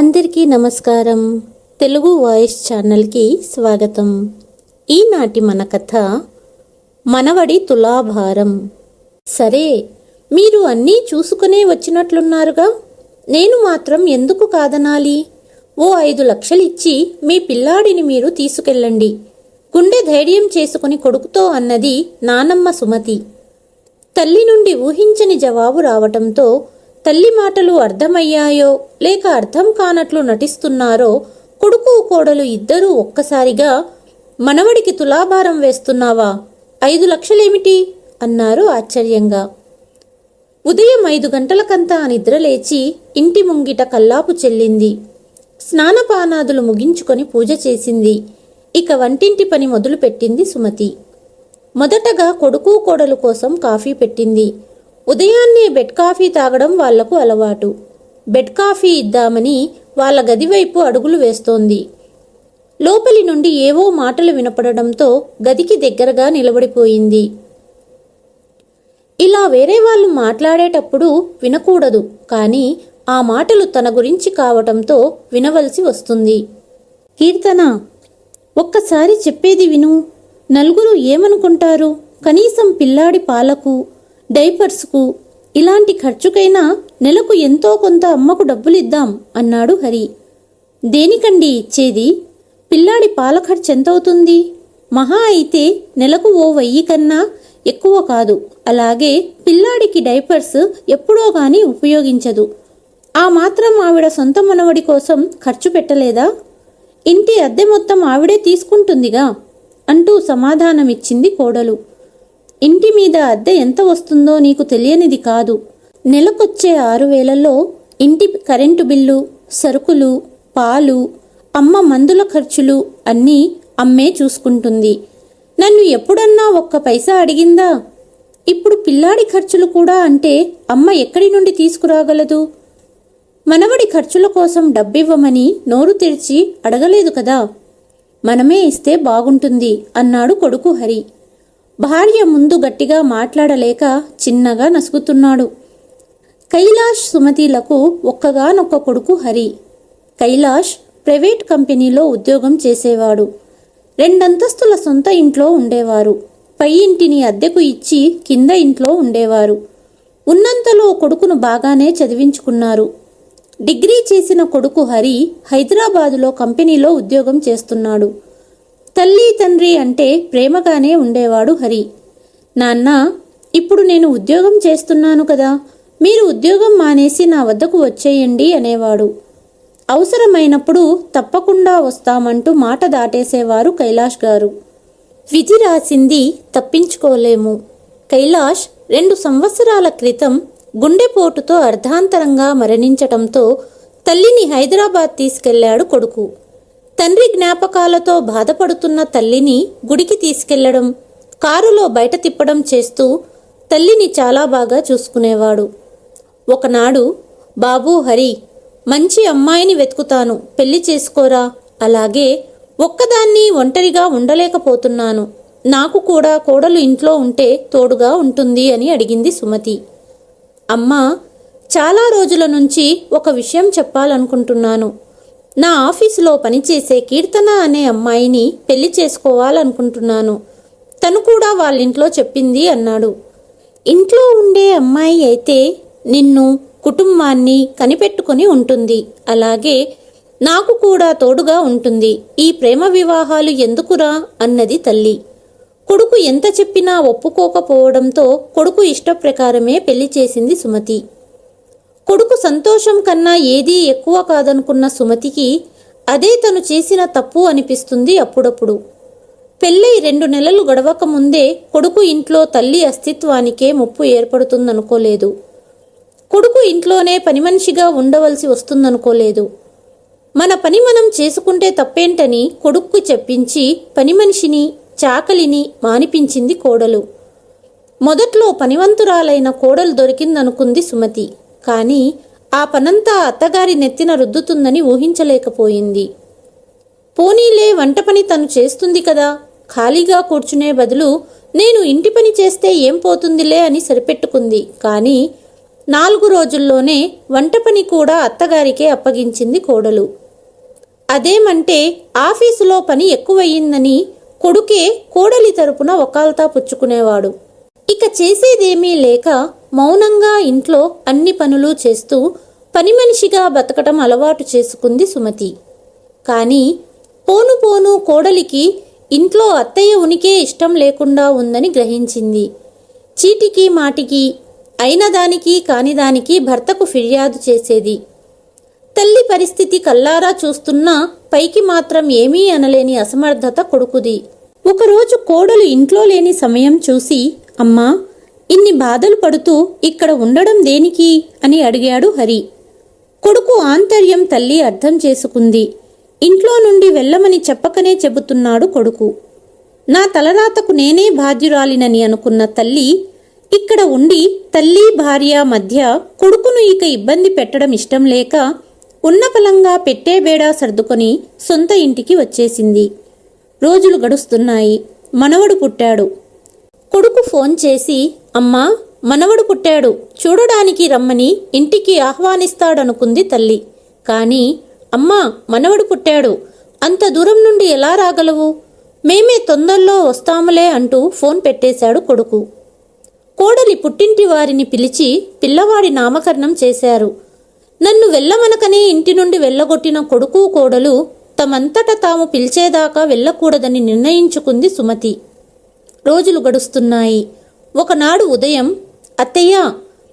అందరికీ నమస్కారం. తెలుగు వాయిస్ ఛానల్కి స్వాగతం. ఈనాటి మన కథ మనవడి తులాభారం. సరే మీరు అన్నీ చూసుకునే వచ్చినట్లున్నారుగా? నేను మాత్రం ఎందుకు కాదనాలి? ఓ ఐదు లక్షలిచ్చి మీ పిల్లాడిని మీరు తీసుకెళ్ళండి. గుండె ధైర్యం చేసుకుని కొడుకుతో అన్నది నానమ్మ సుమతి. తల్లి నుండి ఊహించని జవాబు రావటంతో తల్లి మాటలు అర్థమయ్యాయో లేక అర్థం కానట్లు నటిస్తున్నారో కొడుకు కోడలు ఇద్దరూ ఒక్కసారిగా మనవడికి తులాభారం వేస్తున్నావా? ఐదు లక్షలేమిటి? అన్నారు ఆశ్చర్యంగా. ఉదయం ఐదు గంటలకంతా నిద్రలేచి ఇంటి ముంగిట కల్లాపు చెల్లింది. స్నానపానాదులు ముగించుకొని పూజ చేసింది. ఇక వంటింటి పని మొదలుపెట్టింది సుమతి. మొదటగా కొడుకు కోడలు కోసం కాఫీ పెట్టింది. ఉదయాన్నే బెడ్ కాఫీ తాగడం వాళ్ళకు అలవాటు. బెడ్ కాఫీ ఇద్దామని వాళ్ళ గదివైపు అడుగులు వేస్తోంది. లోపలి నుండి ఏవో మాటలు వినపడడంతో గదికి దగ్గరగా నిలబడిపోయింది. ఇలా వేరే వాళ్ళు మాట్లాడేటప్పుడు వినకూడదు కానీ ఆ మాటలు తన గురించి కావటంతో వినవలసి వస్తుంది. కీర్తన ఒక్కసారి చెప్పేది విను. నలుగురు ఏమనుకుంటారు? కనీసం పిల్లాడి పాలకు డైపర్స్కు ఇలాంటి ఖర్చుకైనా నెలకు ఎంతో కొంత అమ్మకు డబ్బులిద్దాం అన్నాడు హరి. దేనికండి ఇచ్చేది? పిల్లాడి పాల ఖర్చు ఎంతవుతుంది మహా అయితే నెలకు ఓ వెయ్యి కన్నా ఎక్కువ కాదు. అలాగే పిల్లాడికి డైపర్స్ ఎప్పుడో గాని ఉపయోగించదు. ఆ మాత్రం ఆవిడ సొంత మనవడి కోసం ఖర్చు పెట్టలేదా? ఇంటి అద్దె మొత్తం ఆవిడే తీసుకుంటుందిగా అంటూ సమాధానమిచ్చింది కోడలు. ఇంటి మీద అద్దె ఎంత వస్తుందో నీకు తెలియనిది కాదు. నెలకొచ్చే ఆరు వేలలో ఇంటి కరెంటు బిల్లు సరుకులు పాలు అమ్మ మందుల ఖర్చులు అన్నీ అమ్మే చూసుకుంటుంది. నన్ను ఎప్పుడన్నా ఒక్క పైసా అడిగిందా? ఇప్పుడు పిల్లాడి ఖర్చులు కూడా అంటే అమ్మ ఎక్కడి నుండి తీసుకురాగలదు? మనవడి ఖర్చుల కోసం డబ్బివ్వమని నోరు తెరిచి అడగలేదు కదా? మనమే ఇస్తే బాగుంటుంది అన్నాడు కొడుకు హరి. భార్య ముందు గట్టిగా మాట్లాడలేక చిన్నగా నసుగుతున్నాడు. కైలాష్ సుమతిలకు ఒక్కగానొక్క కొడుకు హరి. కైలాష్ ప్రైవేట్ కంపెనీలో ఉద్యోగం చేసేవాడు. రెండంతస్తుల సొంత ఇంట్లో ఉండేవారు. పై ఇంటిని అద్దెకు ఇచ్చి కింద ఇంట్లో ఉండేవారు. ఉన్నంతలో కొడుకును బాగానే చదివించుకున్నారు. డిగ్రీ చేసిన కొడుకు హరి హైదరాబాదులో కంపెనీలో ఉద్యోగం చేస్తున్నాడు. తల్లి తండ్రి అంటే ప్రేమగానే ఉండేవాడు హరి. నాన్న ఇప్పుడు నేను ఉద్యోగం చేస్తున్నాను కదా మీరు ఉద్యోగం మానేసి నా వద్దకు వచ్చేయండి అనేవాడు. అవసరమైనప్పుడు తప్పకుండా వస్తామంటూ మాట దాటేసేవారు కైలాష్ గారు. విధి రాసింది తప్పించుకోలేము. కైలాష్ రెండు సంవత్సరాల క్రితం గుండెపోటుతో అర్ధాంతరంగా మరణించటంతో తల్లిని హైదరాబాద్ తీసుకెళ్ళాడు కొడుకు. తండ్రి జ్ఞాపకాలతో బాధపడుతున్న తల్లిని గుడికి తీసుకెళ్ళడం కారులో బయట తిప్పడం చేస్తూ తల్లిని చాలా బాగా చూసుకునేవాడు. ఒకనాడు బాబూ హరి మంచి అమ్మాయిని వెతుకుతాను పెళ్ళి చేసుకోరా అలాగే ఒక్కదాన్ని ఒంటరిగా ఉండలేకపోతున్నాను. నాకు కూడా కోడలు ఇంట్లో ఉంటే తోడుగా ఉంటుంది అని అడిగింది సుమతి. అమ్మ చాలా రోజుల నుంచి ఒక విషయం చెప్పాలనుకుంటున్నాను. నా ఆఫీసులో పనిచేసే కీర్తన అనే అమ్మాయిని పెళ్ళి చేసుకోవాలనుకుంటున్నాను. తను కూడా వాళ్ళింట్లో చెప్పింది అన్నాడు. ఇంట్లో ఉండే అమ్మాయి అయితే నిన్ను కుటుంబాన్ని కనిపెట్టుకుని ఉంటుంది. అలాగే నాకు కూడా తోడుగా ఉంటుంది. ఈ ప్రేమ వివాహాలు ఎందుకురా అన్నది తల్లి. కొడుకు ఎంత చెప్పినా ఒప్పుకోకపోవడంతో కొడుకు ఇష్టప్రకారమే పెళ్ళి చేసింది సుమతి. కొడుకు సంతోషం కన్నా ఏదీ ఎక్కువ కాదనుకున్న సుమతికి అదే తను చేసిన తప్పు అనిపిస్తుంది అప్పుడప్పుడు. పెళ్ళై రెండు నెలలు గడవక ముందే కొడుకు ఇంట్లో తల్లి అస్తిత్వానికే ముప్పు ఏర్పడుతుందనుకోలేదు. కొడుకు ఇంట్లోనే పని మనిషిగా ఉండవలసి వస్తుందనుకోలేదు. మన పని మనం చేసుకుంటే తప్పేంటని కొడుక్కు చెప్పించి పని మనిషిని చాకలిని మానిపించింది కోడలు. మొదట్లో పనివంతురాలైన కోడలు దొరికిందనుకుంది సుమతి. కానీ ఆ పనంతా అత్తగారి నెత్తిన రుద్దుతుందని ఊహించలేకపోయింది. పోనీలే వంట పని తను చేస్తుంది కదా ఖాళీగా కూర్చునే బదులు నేను ఇంటి పని చేస్తే ఏం పోతుందిలే అని సరిపెట్టుకుంది. కానీ నాలుగు రోజుల్లోనే వంట పని కూడా అత్తగారికే అప్పగించింది కోడలు. అదేమంటే ఆఫీసులో పని ఎక్కువయ్యిందని కొడుకే కోడలి తరపున ఒకాల్తా పుచ్చుకునేవాడు. ఇక చేసేదేమీ లేక మౌనంగా ఇంట్లో అన్ని పనులు చేస్తూ పని మనిషిగా బతకటం అలవాటు చేసుకుంది సుమతి. కానీ పోను పోను కోడలికి ఇంట్లో అత్తయ్య ఉనికే ఇష్టం లేకుండా ఉందని గ్రహించింది. చీటికి మాటికి అయిన దానికి భర్తకు ఫిర్యాదు చేసేది. తల్లి పరిస్థితి కల్లారా చూస్తున్నా పైకి మాత్రం ఏమీ అనలేని అసమర్థత కొడుకుది. ఒకరోజు కోడలు ఇంట్లో లేని సమయం చూసి అమ్మా ఇన్ని బాధలు పడుతూ ఇక్కడ ఉండడం దేనికి? అని అడిగాడు హరి. కొడుకు ఆంతర్యం తల్లి అర్థం చేసుకుంది. ఇంట్లో నుండి వెళ్ళమని చెప్పకనే చెబుతున్నాడు కొడుకు. నా తలరాతకు నేనే బాధ్యురాలినని అనుకున్న తల్లి ఇక్కడ ఉండి తల్లి భార్య మధ్య కొడుకును ఇక ఇబ్బంది పెట్టడం ఇష్టం లేక ఉన్నపలంగా పెట్టే బేడా సర్దుకొని సొంత ఇంటికి వచ్చేసింది. రోజులు గడుస్తున్నాయి. మనవడు పుట్టాడు. కొడుకు ఫోన్ చేసి అమ్మా మనవడు పుట్టాడు. చూడడానికి రమ్మని ఇంటికి ఆహ్వానిస్తాడనుకుంది తల్లి. కానీ అమ్మా మనవడు పుట్టాడు. అంత దూరం నుండి ఎలా రాగలవు? మేమే తొందరలో వస్తాములే అంటూ ఫోన్ పెట్టేశాడు కొడుకు. కోడలి పుట్టింటి వారిని పిలిచి పిల్లవాడి నామకరణం చేశారు. నన్ను వెళ్ళమనకనే ఇంటి నుండి వెళ్ళగొట్టిన కొడుకు కోడలు తమంతట తాము పిలిచేదాకా వెళ్ళకూడదని నిర్ణయించుకుంది సుమతి. రోజులు గడుస్తున్నాయి. ఒకనాడు ఉదయం అత్తయ్య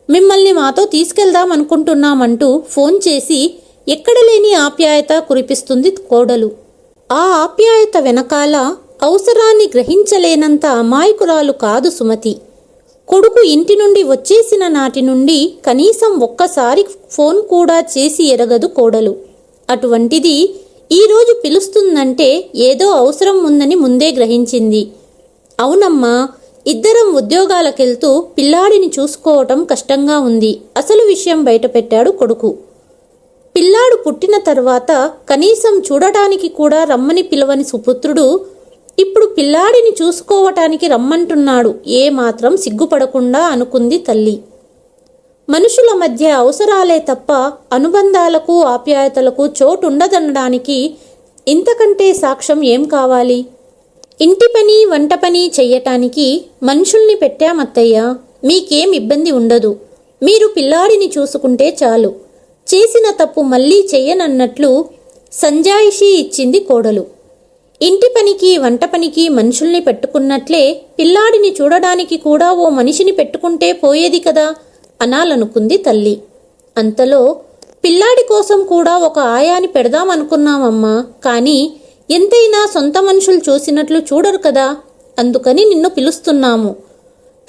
మిమ్మల్ని మాతో తీసుకెళ్దాం అనుకుంటున్నామంటూ ఫోన్ చేసి ఎక్కడ లేని ఆప్యాయత కురిపిస్తుంది కోడలు. ఆ ఆప్యాయత వెనకాల అవసరాన్ని గ్రహించలేనంత అమాయకురాలు కాదు సుమతి. కొడుకు ఇంటి నుండి వచ్చేసిన నాటి నుండి కనీసం ఒక్కసారి ఫోన్ కూడా చేసి ఎరగదు కోడలు. అటువంటిది ఈరోజు పిలుస్తుందంటే ఏదో అవసరం ఉందని ముందే గ్రహించింది. అవునమ్మా ఇద్దరం ఉద్యోగాలకెళ్తూ పిల్లాడిని చూసుకోవటం కష్టంగా ఉంది. అసలు విషయం బయటపెట్టాడు కొడుకు. పిల్లాడు పుట్టిన తర్వాత కనీసం చూడటానికి కూడా రమ్మని పిలవని సుపుత్రుడు ఇప్పుడు పిల్లాడిని చూసుకోవటానికి రమ్మంటున్నాడు. ఏ మాత్రం సిగ్గుపడకుండా అనుకుంది తల్లి. మనుషుల మధ్య అవసరాలే తప్ప అనుబంధాలకు ఆప్యాయతలకు చోటుండదనడానికి ఇంతకంటే సాక్ష్యం ఏం కావాలి? ఇంటి పని వంట పని చెయ్యటానికి మనుషుల్ని పెట్టామత్తయ్య మీకేం ఇబ్బంది ఉండదు. మీరు పిల్లాడిని చూసుకుంటే చాలు. చేసిన తప్పు మళ్ళీ చెయ్యనన్నట్లు సంజాయిషీ ఇచ్చింది కోడలు. ఇంటి పనికి వంట పనికి మనుషుల్ని పెట్టుకున్నట్లే పిల్లాడిని చూడడానికి కూడా ఓ మనిషిని పెట్టుకుంటే పోయేది కదా అనాలనుకుంది తల్లి. అంతలో పిల్లాడి కోసం కూడా ఒక ఆయాని పెడదామనుకున్నామమ్మా. కానీ ఎంతైనా సొంత మనుషులు చూసినట్లు చూడరు కదా? అందుకని నిన్ను పిలుస్తున్నాము.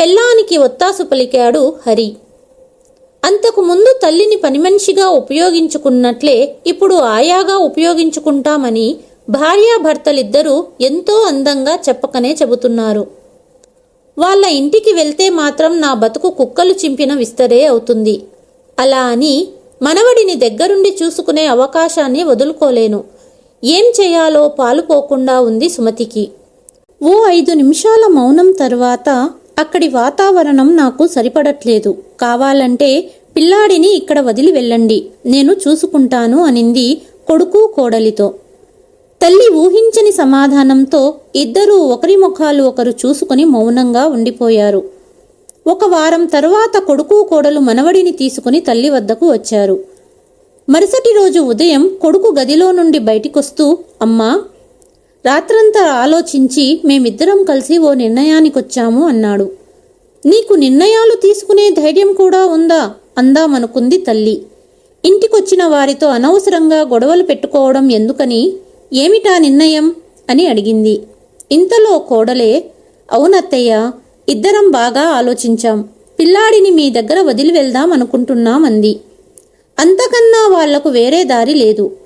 పెళ్ళానికి ఒత్తాసు పలికాడు హరి. అంతకు ముందు తల్లిని పనిమనిషిగా ఉపయోగించుకున్నట్లే ఇప్పుడు ఆయాగా ఉపయోగించుకుంటామని భార్యాభర్తలిద్దరూ ఎంతో అందంగా చెప్పకనే చెబుతున్నారు. వాళ్ళ ఇంటికి వెళ్తే మాత్రం నా బతుకు కుక్కలు చింపిన విస్తరే అవుతుంది. అలా అని మనవడిని దగ్గరుండి చూసుకునే అవకాశాన్ని వదులుకోలేను. ఏం చేయాలో పాలుపోకుండా ఉంది సుమతికి. ఓ ఐదు నిమిషాల మౌనం తర్వాత అక్కడి వాతావరణం నాకు సరిపడట్లేదు. కావాలంటే పిల్లాడిని ఇక్కడ వదిలి వెళ్ళండి. నేను చూసుకుంటాను అనింది కొడుకు కోడలితో. తల్లి ఊహించని సమాధానంతో ఇద్దరూ ఒకరి ముఖాలు ఒకరు చూసుకుని మౌనంగా ఉండిపోయారు. ఒక వారం తరువాత కొడుకు కోడలు మనవడిని తీసుకుని తల్లి వద్దకు వచ్చారు. మరుసటి రోజు ఉదయం కొడుకు గదిలో నుండి బయటికొస్తూ అమ్మా రాత్రంతా ఆలోచించి మేమిద్దరం కలిసి ఓ నిర్ణయానికొచ్చాము అన్నాడు. నీకు నిర్ణయాలు తీసుకునే ధైర్యం కూడా ఉందా? అందామనుకుంది తల్లి. ఇంటికొచ్చిన వారితో అనవసరంగా గొడవలు పెట్టుకోవడం ఎందుకని ఏమిటా నిర్ణయం? అని అడిగింది. ఇంతలో కోడలే అవునత్తయ్య ఇద్దరం బాగా ఆలోచించాం. పిల్లాడిని మీ దగ్గర వదిలి వెళ్దాం అనుకుంటున్నామంది అంతకన్నా వాళ్ళకు వేరే దారి లేదు.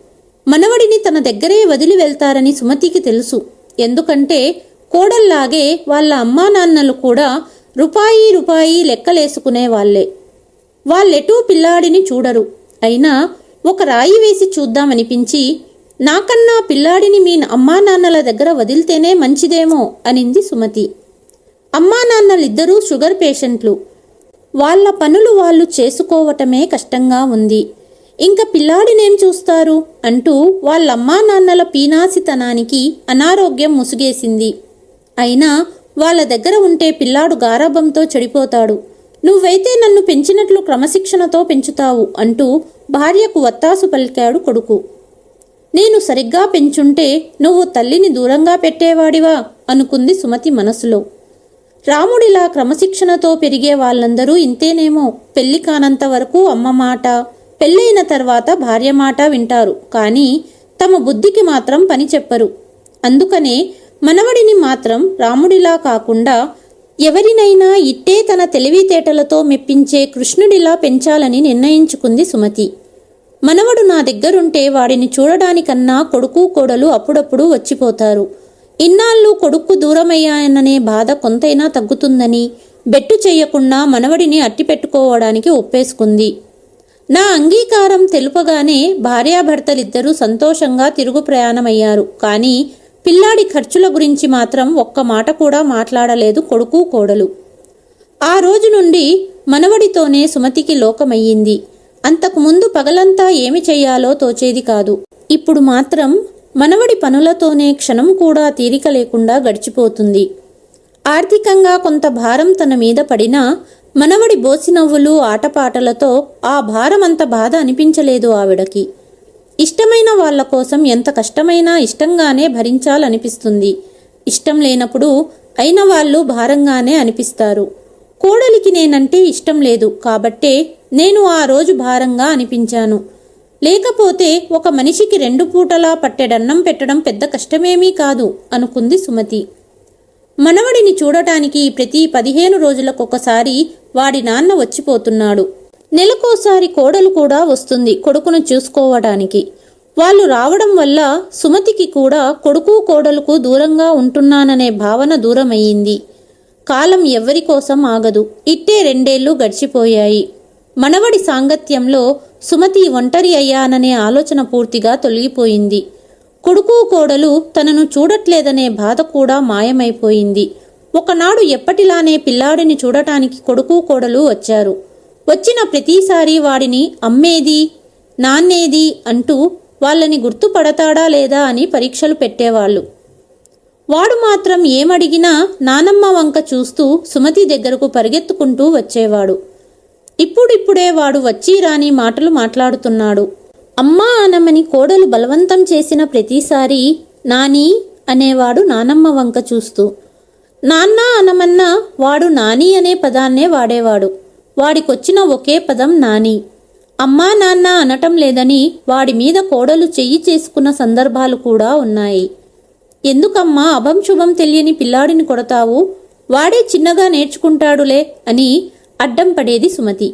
మనవడిని తన దగ్గరే వదిలి వెళ్తారని సుమతికి తెలుసు. ఎందుకంటే కోడల్లాగే వాళ్ళ అమ్మా నాన్నలు కూడా రూపాయి రూపాయి లెక్కలేసుకునే వాళ్ళే. వాళ్ళెటూ పిల్లాడిని చూడరు. అయినా ఒక రాయి వేసి చూద్దామనిపించి నాకన్నా పిల్లాడిని మీ అమ్మా నాన్నల దగ్గర వదిలితేనే మంచిదేమో అనింది సుమతి. అమ్మా నాన్నలిద్దరూ షుగర్ పేషెంట్లు. వాళ్ళ పనులు వాళ్ళు చేసుకోవటమే కష్టంగా ఉంది. ఇంక పిల్లాడినేం చూస్తారు? అంటూ వాళ్ళమ్మా నాన్నల పీనాసితనానికి అనారోగ్యం ముసుగేసింది. అయినా వాళ్ళ దగ్గర ఉంటే పిల్లాడు గారాభంతో చెడిపోతాడు. నువ్వైతే నన్ను పెంచినట్లు క్రమశిక్షణతో పెంచుతావు అంటూ భార్యకు వత్తాసు పలికాడు కొడుకు. నేను సరిగ్గా పెంచుంటే నువ్వు తల్లిని దూరంగా పెట్టేవాడివా? అనుకుంది సుమతి మనసులో. రాముడిలా క్రమశిక్షణతో పెరిగే వాళ్ళందరూ ఇంతేనేమో పెళ్ళి కానంత వరకు అమ్మ మాట పెళ్ళైన తర్వాత భార్య మాట వింటారు. కానీ తమ బుద్ధికి మాత్రం పని చెప్పరు. అందుకనే మనవడిని మాత్రం రాముడిలా కాకుండా ఎవరినైనా ఇట్టే తన తెలివితేటలతో మెప్పించే కృష్ణుడిలా పెంచాలని నిర్ణయించుకుంది సుమతి. మనవడు నా దగ్గరుంటే వాడిని చూడడానికన్నా కొడుకు కోడలు అప్పుడప్పుడు వచ్చిపోతారు. ఇన్నాళ్ళు కొడుకు దూరమయ్యాయననే బాధ కొంతైనా తగ్గుతుందని బెట్టు చేయకుండా మనవడిని అట్టిపెట్టుకోవడానికి ఒప్పేసుకుంది. నా అంగీకారం తెలుపగానే భార్యాభర్తలిద్దరూ సంతోషంగా తిరుగు ప్రయాణమయ్యారు. కానీ పిల్లాడి ఖర్చుల గురించి మాత్రం ఒక్క మాట కూడా మాట్లాడలేదు కొడుకు కోడలు. ఆ రోజు నుండి మనవడితోనే సుమతికి లోకమయ్యింది. అంతకుముందు పగలంతా ఏమి చెయ్యాలో తోచేది కాదు. ఇప్పుడు మాత్రం మనవడి పనులతోనే క్షణం కూడా తీరిక లేకుండా గడిచిపోతుంది. ఆర్థికంగా కొంత భారం తన మీద పడినా మనవడి బోసినవ్వులు ఆటపాటలతో ఆ భారం అంత బాధ అనిపించలేదు ఆవిడకి. ఇష్టమైన వాళ్ళ కోసం ఎంత కష్టమైనా ఇష్టంగానే భరించాలనిపిస్తుంది. ఇష్టం లేనప్పుడు అయిన వాళ్ళు భారంగానే అనిపిస్తారు. కోడలికి నేనంటే ఇష్టం లేదు కాబట్టే నేను ఆ రోజు భారంగా అనిపించాను. లేకపోతే ఒక మనిషికి రెండు పూటలా పట్టెడన్నం పెట్టడం పెద్ద కష్టమేమీ కాదు అనుకుంది సుమతి. మనవడిని చూడటానికి ప్రతి పదిహేను రోజులకొకసారి వాడి నాన్న వచ్చిపోతున్నాడు. నెలకోసారి కోడలు కూడా వస్తుంది కొడుకును చూసుకోవడానికి. వాళ్ళు రావడం వల్ల సుమతికి కూడా కొడుకు కోడలకు దూరంగా ఉంటున్నాననే భావన దూరమయ్యింది. కాలం ఎవ్వరి కోసం ఆగదు. ఇట్టే రెండేళ్ళు గడిచిపోయాయి. మనవడి సాంగత్యంలో సుమతి ఒంటరి అయ్యాననే ఆలోచన పూర్తిగా తొలగిపోయింది. కొడుకు కోడలు తనను చూడట్లేదనే బాధ కూడా మాయమైపోయింది. ఒకనాడు ఎప్పటిలానే పిల్లాడిని చూడటానికి కొడుకు కోడలు వచ్చారు. వచ్చిన ప్రతిసారి వాడిని అమ్మేది నాన్నేది అంటూ వాళ్ళని గుర్తుపడతాడా లేదా అని పరీక్షలు పెట్టేవాళ్ళు. వాడు మాత్రం ఏమడిగినా నానమ్మ వంక చూస్తూ సుమతి దగ్గరకు పరిగెత్తుకుంటూ వచ్చేవాడు. ఇప్పుడిప్పుడే వాడు వచ్చి రాని మాటలు మాట్లాడుతున్నాడు. అమ్మా అనమని కోడలు బలవంతం చేసిన ప్రతిసారి నాని అనేవాడు నానమ్మ వంక చూస్తూ. నాన్న అనమన్నా వాడు నాని అనే పదాన్నే వాడేవాడు. వాడికొచ్చిన ఒకే పదం నాని. అమ్మా నాన్న అనటం లేదని వాడి మీద కోడలు చెయ్యి చేసుకున్న సందర్భాలు కూడా ఉన్నాయి. ఎందుకమ్మా అభం శుభం తెలియని పిల్లాడిని కొడతావు? వాడే చిన్నగా నేర్చుకుంటాడులే అని అడ్డం పడేది సుమతి.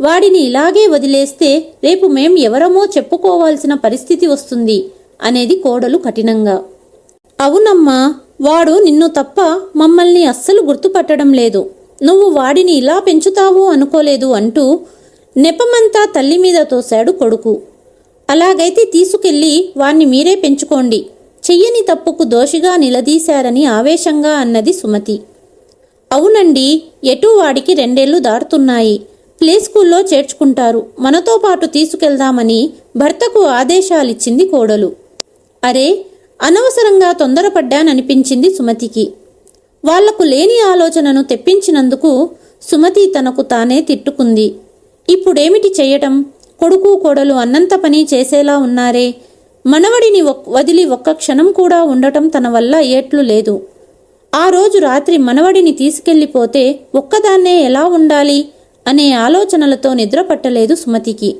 వాడిని ఇలాగే వదిలేస్తే రేపు మేం ఎవరమో చెప్పుకోవాల్సిన పరిస్థితి వస్తుంది అనేది కోడలు కఠినంగా. అవునమ్మా వాడు నిన్ను తప్ప మమ్మల్ని అస్సలు గుర్తుపట్టడం లేదు. నువ్వు వాడిని ఇలా పెంచుతావు అనుకోలేదు అంటూ నెపమంతా తల్లి మీద తోశాడు కొడుకు. అలాగైతే తీసుకెళ్ళి వాణ్ణి మీరే పెంచుకోండి. చెయ్యని తప్పుకు దోషిగా నిలదీశారని ఆవేశంగా అన్నది సుమతి. అవునండి ఎటూ వాడికి రెండేళ్ళు దాటుతున్నాయి. ప్లే స్కూల్లో చేర్చుకుంటారు. మనతో పాటు తీసుకెళ్దామని భర్తకు ఆదేశాలిచ్చింది కోడలు. అరే అనవసరంగా తొందరపడ్డాననిపించింది సుమతికి. వాళ్ళకు లేని ఆలోచనను తెప్పించినందుకు సుమతి తనకు తానే తిట్టుకుంది. ఇప్పుడేమిటి చేయటం? కొడుకు కోడలు అన్నంత పని చేసేలా ఉన్నారే. మనవడిని వదిలి ఒక్క క్షణం కూడా ఉండటం తన వల్ల ఏట్లు లేదు. ఆ రోజు రాత్రి మనవడిని తీసుకెళ్ళిపోతే ఒక్కదాన్నే ఎలా ఉండాలి అనే ఆలోచనలతో నిద్రపట్టలేదు సుమతికి.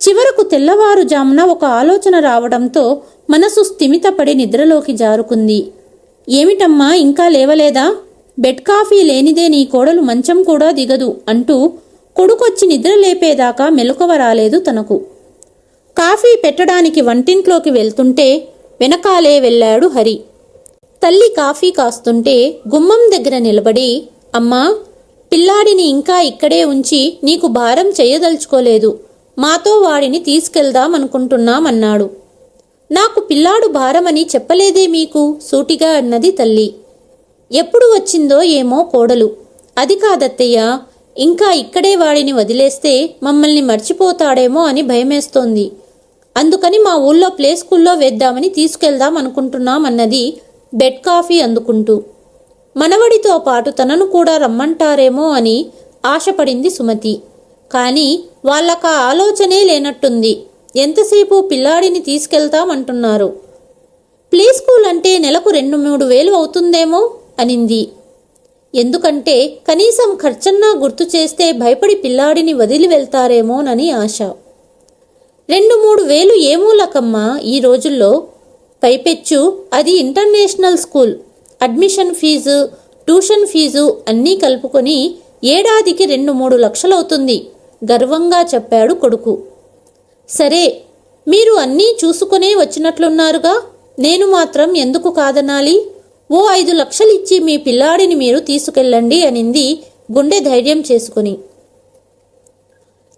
చివరకు తెల్లవారుజామున ఒక ఆలోచన రావడంతో మనసు స్థిమితపడి నిద్రలోకి జారుకుంది. ఏమిటమ్మా ఇంకా లేవలేదా? బెడ్ కాఫీ లేనిదే నీ కోడలు మంచం కూడా దిగదు అంటూ కొడుకొచ్చి నిద్ర లేపేదాకా మెలకువ రాలేదు తనకు. కాఫీ పెట్టడానికి వంటింట్లోకి వెళ్తుంటే వెనకాలే వెళ్ళాడు హరి. తల్లి కాఫీ కాస్తుంటే గుమ్మం దగ్గర నిలబడి అమ్మా పిల్లాడిని ఇంకా ఇక్కడే ఉంచి నీకు భారం చేయదలుచుకోలేదు. మాతో వాడిని తీసుకెళ్దామనుకుంటున్నామన్నాడు. నాకు పిల్లాడు భారమని చెప్పలేదే మీకు సూటిగా అన్నది తల్లి. ఎప్పుడు వచ్చిందో ఏమో కోడలు. అది కాదత్తయ్య ఇంకా ఇక్కడే వాడిని వదిలేస్తే మమ్మల్ని మర్చిపోతాడేమో అని భయమేస్తోంది. అందుకని మా ఊళ్ళో ప్లే స్కూల్లో వేద్దామని తీసుకెళ్దాం అనుకుంటున్నామన్నది బెడ్ కాఫీ అందుకుంటూ. మనవడితో పాటు తనను కూడా రమ్మంటారేమో అని ఆశపడింది సుమతి. కానీ వాళ్ళకా ఆలోచనే లేనట్టుంది. ఎంతసేపు పిల్లాడిని తీసుకెళ్తామంటున్నారు. ప్లే స్కూల్ అంటే నెలకు రెండు మూడు వేలు అవుతుందేమో అనింది. ఎందుకంటే కనీసం ఖర్చన్నా గుర్తు చేస్తే భయపడి పిల్లాడిని వదిలి వెళ్తారేమోనని ఆశ. రెండు మూడు వేలు ఏమూలకమ్మా ఈ రోజుల్లో పైపెచ్చు. అది international school. Admission fee tuition fee అన్నీ కలుపుకొని ఏడాదికి రెండు మూడు లక్షలవుతుంది. గర్వంగా చెప్పాడు కొడుకు. సరే మీరు అన్నీ చూసుకునే వచ్చినట్లున్నారుగా? నేను మాత్రం ఎందుకు కాదనాలి? ఓ ఐదు లక్షలిచ్చి మీ పిల్లాడిని మీరు తీసుకెళ్ళండి అనింది గుండె ధైర్యం చేసుకుని.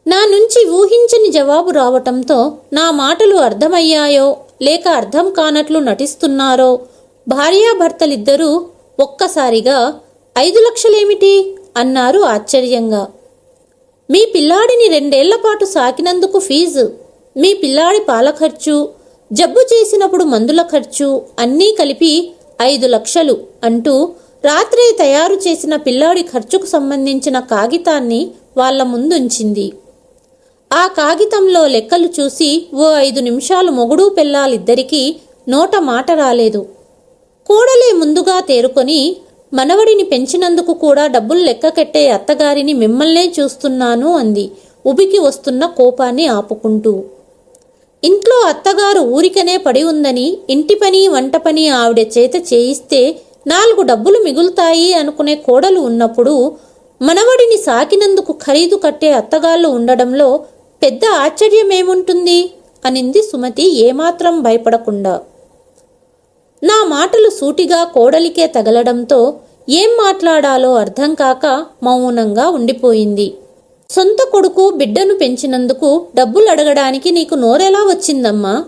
నా నుంచి ఊహించని జవాబు రావటంతో నా మాటలు అర్థమయ్యాయో? లేక అర్థం కానట్లు నటిస్తున్నారో? భార్యాభర్తలిద్దరూ ఒక్కసారిగా ఐదు లక్షలేమిటి? అన్నారు ఆశ్చర్యంగా. మీ పిల్లాడిని రెండేళ్ళ పాటు సాకినందుకు ఫీజు మీ పిల్లాడి పాల ఖర్చు జబ్బు చేసినప్పుడు మందుల ఖర్చు అన్నీ కలిపి ఐదు లక్షలు అంటూ రాత్రే తయారు చేసిన పిల్లాడి ఖర్చుకు సంబంధించిన కాగితాన్ని వాళ్ళ ముందుంచింది. ఆ కాగితంలో లెక్కలు చూసి ఓ ఐదు నిమిషాలు మొగుడు పెళ్ళాలిద్దరికీ నోట మాట రాలేదు. కోడలే ముందుగా తేరుకొని మనవడిని పెంచినందుకు కూడా డబ్బులు లెక్క కట్టే అత్తగారిని మిమ్మల్నే చూస్తున్నాను అంది. ఉబికి వస్తున్న కోపాన్ని ఆపుకుంటూ. ఇంట్లో అత్తగారు ఊరికనే పడి ఉందని ఇంటి పని వంట పని ఆవిడ చేత చేయిస్తే నాలుగు డబ్బులు మిగులుతాయి అనుకునే కోడలు ఉన్నప్పుడు మనవడిని సాకినందుకు ఖరీదు కట్టే అత్తగాళ్ళు ఉండడంలో పెద్ద ఆశ్చర్యమేముంటుంది? అనింది సుమతి ఏమాత్రం భయపడకుండా. నా మాటలు సూటిగా కోడలికే తగలడంతో ఏం మాట్లాడాలో అర్థం కాక మౌనంగా ఉండిపోయింది. సొంత కొడుకు బిడ్డను పెంచినందుకు డబ్బులు అడగడానికి నీకు నోరెలా వచ్చిందమ్మా?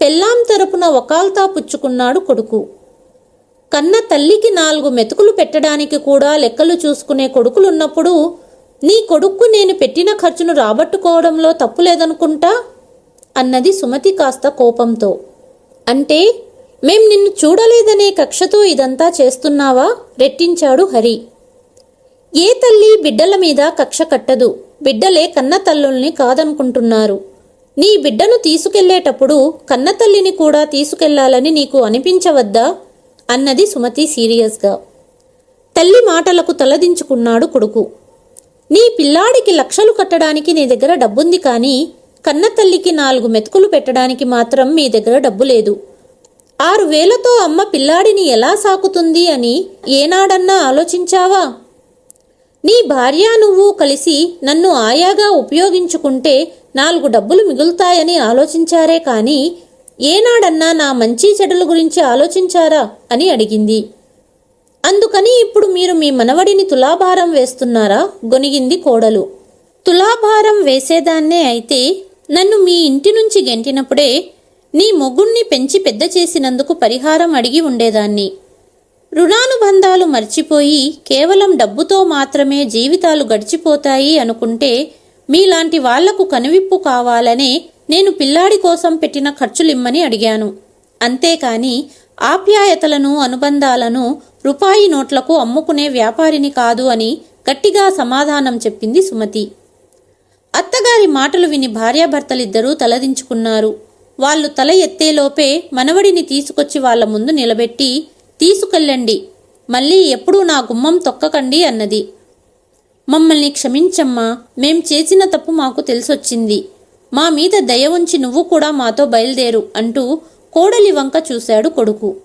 పెళ్ళాం తరపున ఒకాల్తా పుచ్చుకున్నాడు కొడుకు. కన్న తల్లికి నాలుగు మెతుకులు పెట్టడానికి కూడా లెక్కలు చూసుకునే కొడుకులున్నప్పుడు నీ కొడుక్కు నేను పెట్టిన ఖర్చును రాబట్టుకోవడంలో తప్పు లేదనుకుంటా? అన్నది సుమతి కాస్త కోపంతో. అంటే మేం నిన్ను చూడలేదనే కక్షతో ఇదంతా చేస్తున్నావా? రెట్టించాడు హరి. ఏ తల్లి బిడ్డల మీద కక్ష కట్టదు? బిడ్డలే కన్న తల్లుల్ని కాదనుకుంటున్నారు. నీ బిడ్డను తీసుకెళ్ళేటప్పుడు కన్న తల్లిని కూడా తీసుకెళ్ళాలని నీకు అనిపించవద్దా? అన్నది సుమతి సీరియస్గా. తల్లి మాటలకు తలదించుకున్నాడు కొడుకు. నీ పిల్లాడికి లక్షలు కట్టడానికి నీ దగ్గర డబ్బుంది కానీ కన్న తల్లికి నాలుగు మెతుకులు పెట్టడానికి మాత్రం మీ దగ్గర డబ్బు లేదు. ఆరు వేలతో అమ్మ పిల్లాడిని ఎలా సాకుతుంది అని ఏనాడన్నా ఆలోచించావా? నీ భార్య నువ్వు కలిసి నన్ను ఆయాగా ఉపయోగించుకుంటే నాలుగు డబ్బులు మిగులుతాయని ఆలోచించారే కానీ ఏనాడన్నా నా మంచి చెడుల గురించి ఆలోచించారా అని అడిగింది. అందుకని ఇప్పుడు మీరు మీ మనవడిని తులాభారం వేస్తున్నారా? గొనిగింది కోడలు. తులాభారం వేసేదాన్నే అయితే నన్ను మీ ఇంటి నుంచి గెంటినప్పుడే నీ మొగుణ్ణి పెంచి పెద్ద చేసినందుకు పరిహారం అడిగి ఉండేదాన్ని. రుణానుబంధాలు మర్చిపోయి కేవలం డబ్బుతో మాత్రమే జీవితాలు గడిచిపోతాయి అనుకుంటే మీలాంటి వాళ్ళకు కనువిప్పు కావాలనే నేను పిల్లాడి కోసం పెట్టిన ఖర్చులిమ్మని అడిగాను. అంతేకాని ఆప్యాయతలను అనుబంధాలను రూపాయి నోట్లకు అమ్ముకునే వ్యాపారిని కాదు అని గట్టిగా సమాధానం చెప్పింది సుమతి. అత్తగారి మాటలు విని భార్యాభర్తలిద్దరూ తలదించుకున్నారు. వాళ్ళు తల ఎత్తేలోపే మనవడిని తీసుకొచ్చి వాళ్ళ ముందు నిలబెట్టి తీసుకెళ్ళండి మళ్ళీ ఎప్పుడూ నా గుమ్మం తొక్కకండి అన్నది. మమ్మల్ని క్షమించమ్మా మేం చేసిన తప్పు మాకు తెలిసొచ్చింది. మా మీద దయ ఉంచి నువ్వు కూడా మాతో బయలుదేరు అంటూ కోడలి వంక చూశాడు కొడుకు.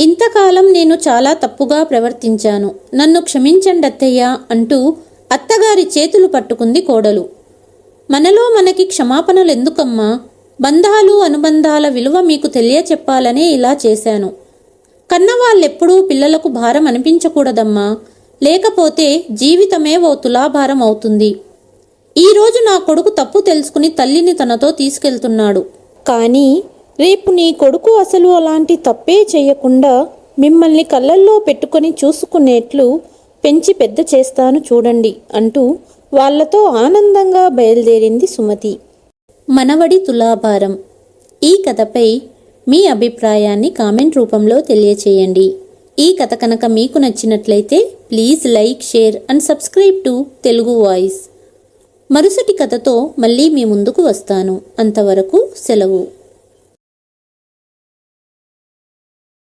ఇంతకాలం నేను చాలా తప్పుగా ప్రవర్తించాను. నన్ను క్షమించండి అత్తయ్య అంటూ అత్తగారి చేతులు పట్టుకుంది కోడలు. మనలో మనకి క్షమాపణలు ఎందుకమ్మా బంధాలు అనుబంధాల విలువ మీకు తెలియచెప్పాలనే ఇలా చేశాను. కన్నవాళ్ళెప్పుడూ పిల్లలకు భారం అనిపించకూడదమ్మా. లేకపోతే జీవితమే ఓ తులాభారం అవుతుంది. ఈరోజు నా కొడుకు తప్పు తెలుసుకుని తల్లిని తనతో తీసుకెళ్తున్నాడు. కానీ రేపు నీ కొడుకు అసలు అలాంటి తప్పే చేయకుండా మిమ్మల్ని కళ్ళల్లో పెట్టుకొని చూసుకునేట్లు పెంచి పెద్ద చేస్తాను చూడండి అంటూ వాళ్ళతో ఆనందంగా బయలుదేరింది సుమతి. మనవడి తులాభారం. ఈ కథపై మీ అభిప్రాయాన్ని కామెంట్ రూపంలో తెలియచేయండి. ఈ కథ కనుక మీకు నచ్చినట్లయితే please like share and subscribe to Telugu voice. మరుసటి కథతో మళ్ళీ మీ ముందుకు వస్తాను. అంతవరకు సెలవు.